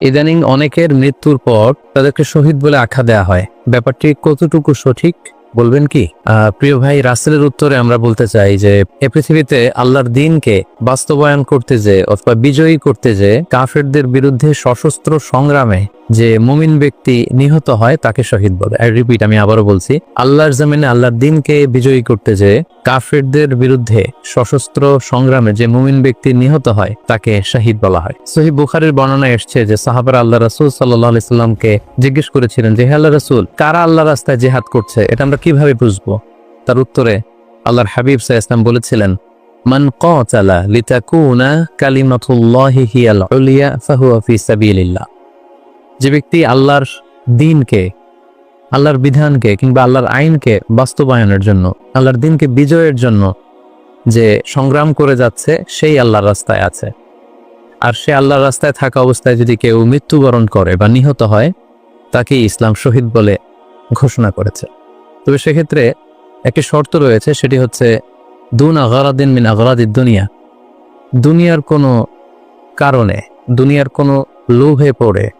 ইদানিং অনেকের মৃত্যুর পর তাদেরকে শহীদ বলে আখ্যা দেয়া হয়। ব্যাপারটি কতটুকু সঠিক বলবেন কি? প্রিয় ভাই, রাসেলের উত্তরে আমরা বলতে চাই যে, এ পৃথিবীতে আল্লাহর দিনকে বাস্তবায়ন করতে যে অথবা বিজয়ী করতে যে, কাফেরদের বিরুদ্ধে সশস্ত্র সংগ্রামে যে মুমিন ব্যক্তি নিহত হয়, তাকে শহীদ বলে। আই রিপিট আমি আবারও বলছি, আল্লাহর জমিনে আল্লাহর দিনকে বিজয়ী করতে যে কাফেরদের বিরুদ্ধে সশস্ত্র সংগ্রামে যে মুমিন ব্যক্তি নিহত হয়, তাকে শহীদ বলা হয়। সহি বুখারের বর্ণনা এসছে যে সাহাবার আল্লাহ রাসুল সাল্লাহ জিজ্ঞেস করেছিলেন যে, হে আল্লাহ রাসুল, কারা আল্লাহ রাস্তায় জেহাদ করছে? এটা আমরা কীভাবে বুঝব? তার উত্তরে আল্লাহর হাবিব সাহ ইসলাম বলেছিলেন, মান কাতালা লিতাকুনা কালিমাতুল্লাহি হিয়াল উলিয়া, ফাহুয়া ফি সাবিলিল্লাহ। যে ব্যক্তি আল্লাহর দিনকে, আল্লাহর বিধানকে কিংবা আল্লাহর আইনকে বাস্তবায়নের জন্য, আল্লাহর দিনকে বিজয়ের জন্য যে সংগ্রাম করে যাচ্ছে, সেই আল্লাহর রাস্তায় আছে। আর সে আল্লাহর রাস্তায় থাকা অবস্থায় যদি কেউ মৃত্যুবরণ করে বা নিহত হয় তাকে ইসলাম শহীদ বলে ঘোষণা করেছে। তবে সেক্ষেত্রে একটি শর্ত রয়েছে, সেটি হচ্ছে, দুন আগারাদিন মিন আগারাদিদ দুনিয়া। দুনিয়ার কোনো কারণে, দুনিয়ার কোনো লোভে পড়ে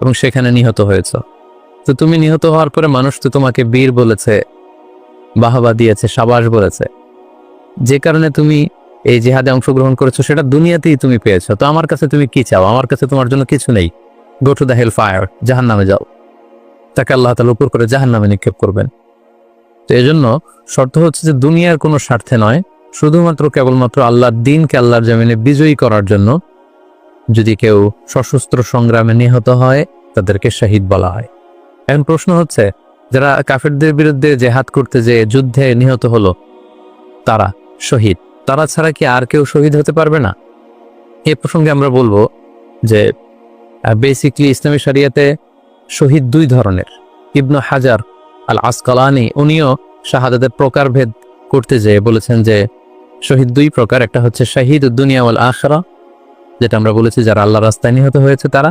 এবং সেখানে নিহত হয়েছ। তো তুমি নিহত হওয়ার পরে মানুষ তো তোমাকে বীর বলেছে, বাহাবা দিয়েছে, সাবাস বলেছে। যে কারণে তুমি এই জেহাদে অংশগ্রহণ করেছ, সেটা দুনিয়াতেই তুমি পেয়েছ। তো আমার কাছে তুমি কি চাও? আমার কাছে তোমার জন্য কিছু নেই। Go to the hell fire জাহান নামে যাও। তাকে আল্লাহ তালা উপর করে জাহান নামে নিক্ষেপ করবেন। তো এই জন্য শর্ত হচ্ছে যে দুনিয়ার কোনো স্বার্থে নয়, শুধুমাত্র কেবলমাত্র আল্লাহর দিনকে আল্লাহর জামিনে বিজয়ী করার জন্য যদি কেউ সশস্ত্র সংগ্রামে নিহত হয় তাদেরকে শহীদ বলা হয়। এখন প্রশ্ন হচ্ছে, যারা কাফেরদের বিরুদ্ধে জেহাদ করতে যে যুদ্ধে নিহত হলো, তারা শহীদ। তারা ছাড়া কি আর কেউ শহীদ হতে পারবে না? এ প্রসঙ্গে আমরা বলব যে বেসিকলি ইসলামী শরিয়াতে শহীদ দুই ধরনের। ইবনু হাজার আল আসকালানি উনিও শাহাদাতের প্রকারভেদ করতে যেয়ে বলেছেন যে, শহীদ দুই প্রকার। একটা হচ্ছে শাহিদ দুনিয়া ওয়াল আখরা, যেটা আমরা বলেছি যারা আল্লাহ রাস্তায় নিহত হয়েছে তারা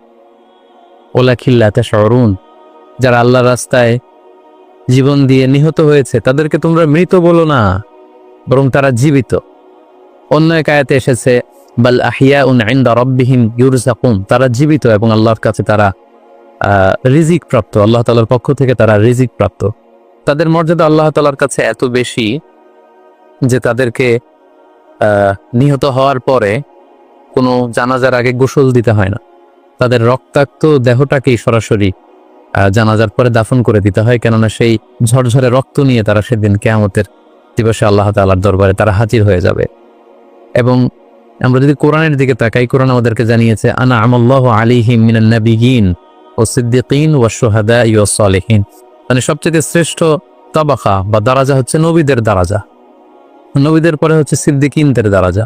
ওয়ালাকিন লা তাশউরুন, যারা আল্লাহর রাস্তায় জীবন দিয়ে নিহত হয়েছে, তাদেরকে তোমরা মৃত বলো না, বরং তারা জীবিত। অন্য এক আয়াতে এসেছে, বাল আহিয়া উন ইনদা রাব্বিহিম ইউরজাকুন তারা জীবিত এবং আল্লাহর কাছে তারা রিজিক প্রাপ্ত, আল্লাহ তালার পক্ষ থেকে তারা রিজিক প্রাপ্ত। তাদের মর্যাদা আল্লাহ তালার কাছে এত বেশি যে তাদেরকে নিহত হওয়ার পরে কোনো জানাজার আগে গোসল দিতে হয় না। তাদের রক্তাক্ত দেহটাকেই সরাসরি জানাজার পরে দাফন করে দিতে হয়। কেননা সেই ঝরঝরে রক্ত নিয়ে তারা সেদিন কেয়ামতের দিবসে আল্লাহ তাআলার দরবারে তারা হাজির হয়ে যাবে। এবং আমরা যদি কোরআনের দিকে তাকাই, কোরআন আমাদেরকে জানিয়েছে, আনা আমল্লাহ আলিহিম মিনান নাবিয়িন ও সিদ্দিকিন ওয়া শুহাদা ওয়া সালিহিন। মানে সবচেয়ে শ্রেষ্ঠ তাবাকা বা দারাজা হচ্ছে নবীদের দারাজা। নবীদের পরে হচ্ছে সিদ্দিকিনদের দারাজা।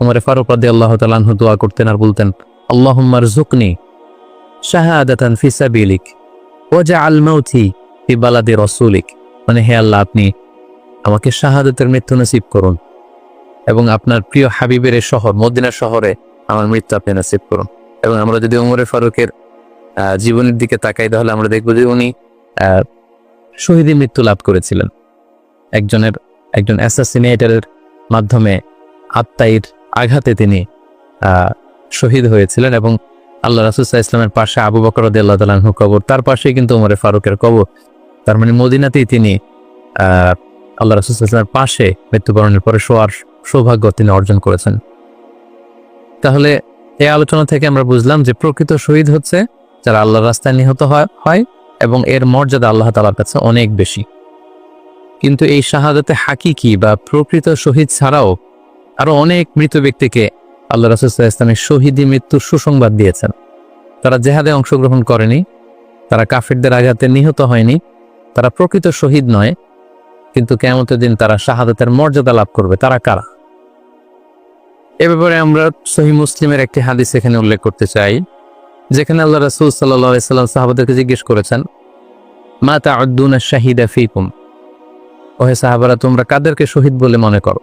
ওমরে ফারুক রদি আল্লাহ তালা আনহু দোয়া করতেন আর বলতেন আল্লাহুম্মার জুকনি শাহাদাতান ফি সাবিলিক ওজা মানে হে আল্লাহ, আপনি আমাকে শাহাদাতের মৃত্যু নসিব করুন এবং আপনার প্রিয় হাবিবের শহর, মদিনা শহরে আমার মৃত্যু আপনি নাসিব করুন। এবং আমরা যদি উমরে ফারুকের জীবনের দিকে তাকাই, তাহলে আমরা দেখব যে উনি শহীদি মৃত্যু লাভ করেছিলেন। একজনের, একজন অ্যাসাসিনেটারের মাধ্যমে আত্মাইর আঘাতে তিনি শহীদ হয়েছিলেন এবং আল্লাহ রাসুসাহ ইসলামের পাশে আবু বকর আল্লাহ তালাহু কবর, তার পাশেই কিন্তু উমরে ফারুকের কবর। তার মানে মদিনাতেই তিনি আল্লাহ রাসুসাহ ইসলামের পাশে মৃত্যুবরণের পরে শোয়ার সৌভাগ্য তিনি অর্জন করেছেন। তাহলে এই আলোচনা থেকে আমরা বুঝলাম যে প্রকৃত শহীদ হচ্ছে যারা আল্লাহর রাস্তায় নিহত হয় হয় এবং এর মর্যাদা আল্লাহ তালার কাছে অনেক বেশি। কিন্তু এই শাহাদাতে হাকিকি বা প্রকৃত শহীদ ছাড়াও আরও অনেক মৃত ব্যক্তিকে আল্লাহ রাসুল্লাহ শহীদি মৃত্যুর সুসংবাদ দিয়েছেন। তারা জেহাদে অংশগ্রহণ করেনি, তারা কাফিরদের আঘাতে নিহত হয়নি, তারা প্রকৃত শহীদ নয়, কিন্তু কেমতের দিন তারা শাহাদাতের মর্যাদা লাভ করবে। তারা কারা? এ ব্যাপারে আমরা সহি মুসলিমের একটি হাদিস এখানে উল্লেখ করতে চাই, যেখানে আল্লাহ রাসুল সাল্লাম সাহাবাদেরকে জিজ্ঞেস করেছেন, মা তা শাহিদা ফিকুম? ওহে সাহাবারা, তোমরা কাদেরকে শহীদ বলে মনে করো?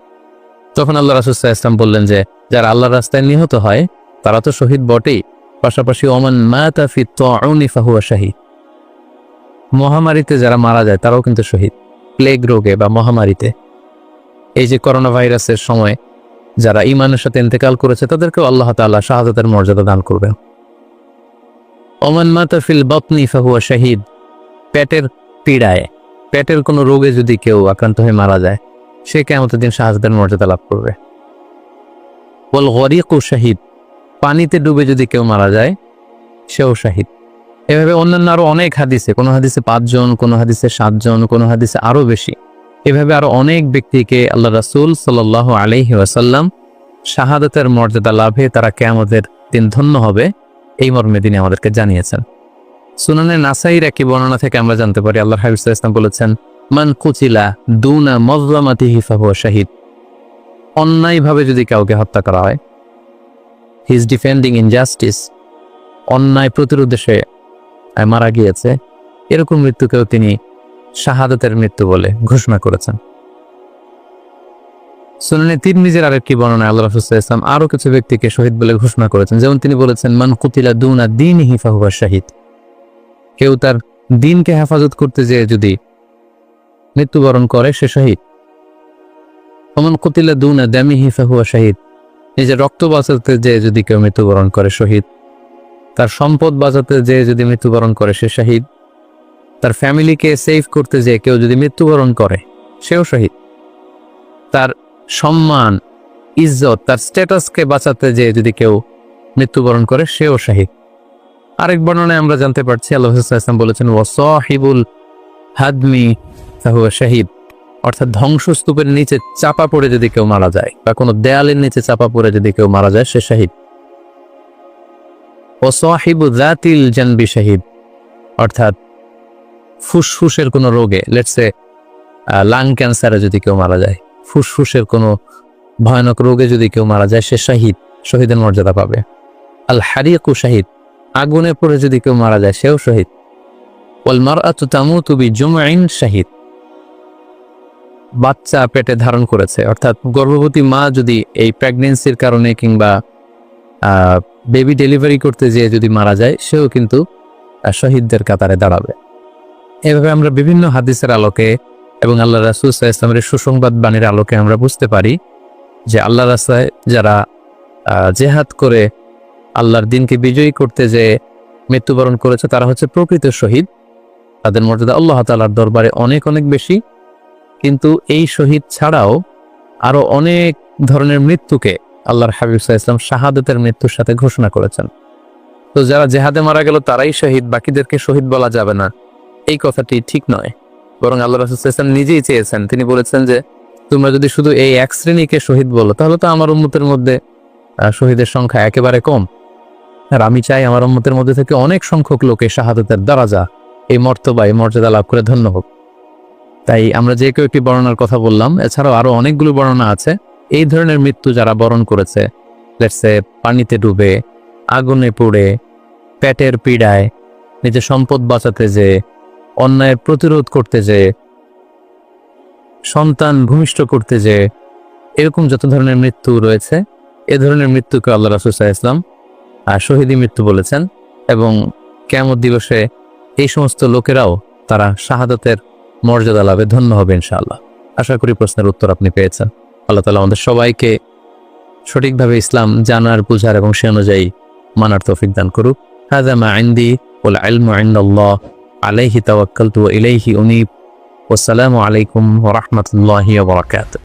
তখন আল্লাহ সাল্লাল্লাহু ইসলাম বললেন যে, যারা আল্লাহর রাস্তায় নিহত হয়, তারা তো শহীদ বটেই। পাশাপাশি ওমান মাতা ফি তাউনি ফাহুয়া শাহীদ। মহামারীতে যারা মারা যায়, তারাও কিন্তু শহীদ। প্লেগ রোগে বা মহামারীতে। এই যে করোনা ভাইরাসের সময় যারা ইমানের সাথে ইন্তেকাল করেছে, তাদেরকেও আল্লাহ তাআলা শাহাদাতের মর্যাদা দান করবেন। ওমান মাতা ফিল বতনি ফাহুয়া শাহীদ, পেটের পীড়ায়। পেটের কোনো রোগে যদি কেউ আক্রান্ত হয়ে মারা যায় সে কেমন দিন শাহাদাতের মর্যাদা লাভ করবে। বল গরিক ও শাহিদ। পানিতে ডুবে যদি কেউ মারা যায়, সেও শাহিদ। এভাবে অন্যান্য আরও অনেক হাদিসে, কোনো হাদিসে পাঁচজন, কোনো হাদিসে সাতজন, কোনো হাদিসে আরও বেশি, এভাবে আরও অনেক ব্যক্তিকে আল্লাহ রাসূল সাল্লাহ আলহি ওয়াসাল্লাম শাহাদাতের মর্যাদা লাভে তারা কেয়ামতের দিন ধন্য হবে, এই মর্মে তিনি আমাদেরকে জানিয়েছেন। সুনানে নাসাইর একই বর্ণনা থেকে আমরা জানতে পারি আল্লাহ হাবিব ইসলাম বলেছেন মান কুচিলা দুনা মজলামাতি হিফাহুয়া শাহিদ। অন্যায়ভাবে যদি কাউকে হত্যা করা হয় হি ইজ ডিফেন্ডিং ইনজাস্টিস অন্যায় প্রতিরোধে সে মারা গিয়েছে, এরকম মৃত্যুকেও তিনি শাহাদাতের মৃত্যু বলে ঘোষণা করেছেন। সুনানে তিন নিজের আরেকটি বর্ণনায় আল্লাহ রাসূল ইসলাম আরও কিছু ব্যক্তিকে শহীদ বলে ঘোষণা করেছেন। যেমন তিনি বলেছেন, মান কুতিলা দুনা দিন হিফাহুয়া শাহিদ। কেউ তার দিনকে হেফাজত করতে যেয়ে যদি মৃত্যুবরণ করে সে শহীদ। অমন কুতিলা দুনা দামি হিফাহুয়া শাহিদ। নিজের রক্ত বাঁচাতে যে যদি কেউ মৃত্যুবরণ করে শহীদ, তার সম্পদ বাঁচাতে যে যদি মৃত্যুবরণ করে সে শহীদ, তার ফ্যামিলিকে সেভ করতে যে কেউ যদি মৃত্যুবরণ করে, সেও শহীদ। তার সম্মান, ইজ্জত, তার স্ট্যাটাসকে বাঁচাতে যে যদি কেউ মৃত্যুবরণ করে, সেও শাহিদ। আরেক বর্ণনায় আমরা জানতে পারছি, আল্লাহ ইসলাম বলেছেন ওয়াসাহিবুল হাদমি শাহিদ। অর্থাৎ ধ্বংসস্তূপের নিচে চাপা পড়ে যদি কেউ মারা যায়, বা কোনো দেয়ালের নিচে চাপা পড়ে যদি কেউ মারা যায়, সে শাহিদ। ও সাহিবু জাতিল জানবি শাহিদ। অর্থাৎ ফুসফুসের কোনো রোগে লেটসে লাং ক্যান্সারে যদি কেউ মারা যায়, ফুসফুসের কোনো ভয়ানক রোগে যদি কেউ মারা যায়, সে শাহিদ, শহীদের মর্যাদা পাবে। আল হারিয়াকু শাহিদ, আগুনে পড়ে যদি কেউ মারা যায়, সেও শহীদ। বিজুমঈন শাহিদ। বাচ্চা পেটে ধারণ করেছে, অর্থাৎ গর্ভবতী মা যদি এই প্রেগনেন্সির কারণে কিংবা বেবি ডেলিভারি করতে যেয়ে যদি মারা যায়, সেও কিন্তু শহীদদের কাতারে দাঁড়াবে। এভাবে আমরা বিভিন্ন হাদিসের আলোকে এবং আল্লাহ রাসুল ইসলামের সুসংবাদ বাণীর আলোকে আমরা বুঝতে পারি যে আল্লাহ রাস্তায় যারা জেহাদ করে আল্লাহর দিনকে বিজয়ী করতে যে মৃত্যুবরণ করেছে, তারা হচ্ছে প্রকৃত শহীদ। তাদের মর্যাদা আল্লাহ তালার দরবারে অনেক অনেক বেশি। কিন্তু এই শহীদ ছাড়াও আরও অনেক ধরনের মৃত্যুকে আল্লাহর হাবিব ইসলাম শাহাদতের মৃত্যুর সাথে ঘোষণা করেছেন। তো যারা জেহাদে মারা গেল, তারাই শহীদ, বাকিদেরকে শহীদ বলা যাবে না। এই কথাটি ঠিক নয়। বরং আল্লাহ রাসুল ইসলাম নিজেই চেয়েছেন, তিনি বলেছেন যে, তোমরা যদি শুধু এই এক শ্রেণীকে শহীদ বলো, তাহলে তো আমার উন্মতের মধ্যে শহীদের সংখ্যা একেবারে কম। আর আমি চাই আমার উন্মতের মধ্যে থেকে অনেক সংখ্যক লোকে শাহাদতের দ্বারা যা এই মর্তবা, এই মর্যাদা লাভ করে ধন্য হোক। তাই আমরা যে কেউ একটি বর্ণনার কথা বললাম, এছাড়াও আরও অনেকগুলো বর্ণনা আছে। এই ধরনের মৃত্যু যারা বরণ করেছে লেটসে পানিতে ডুবে, আগুনে পুড়ে, পেটের পীড়ায়, নিজের সম্পদ বাঁচাতে যে, অন্যায়ের প্রতিরোধ করতে যে, সন্তান ভূমিষ্ঠ করতে যে, এরকম যত ধরনের মৃত্যু রয়েছে, এ ধরনের মৃত্যুকে আল্লাহ রাসুল ইসলাম আর শহীদি মৃত্যু বলেছেন এবং কেমন দিবসে এই সমস্ত লোকেরাও তারা শাহাদাতের মর্যাদা লাভে ধন্য হবে ইনশাআল্লাহ। আশা করি প্রশ্নের উত্তর আপনি পেয়েছেন। আল্লাহ তালা আমাদের সবাইকে সঠিকভাবে ইসলাম জানার, বুঝার এবং সে অনুযায়ী মানার তৌফিক দান করুক। হাজা মা আইন্দি ওল আলম আইন্দাল্লাহ আলাইহি তাওয়াক্কালতু ওয়া ইলাইহি উনীব। ওয়াসসালামু আলাইকুম রাহমাতুল্লাহি বারাকাতুহু।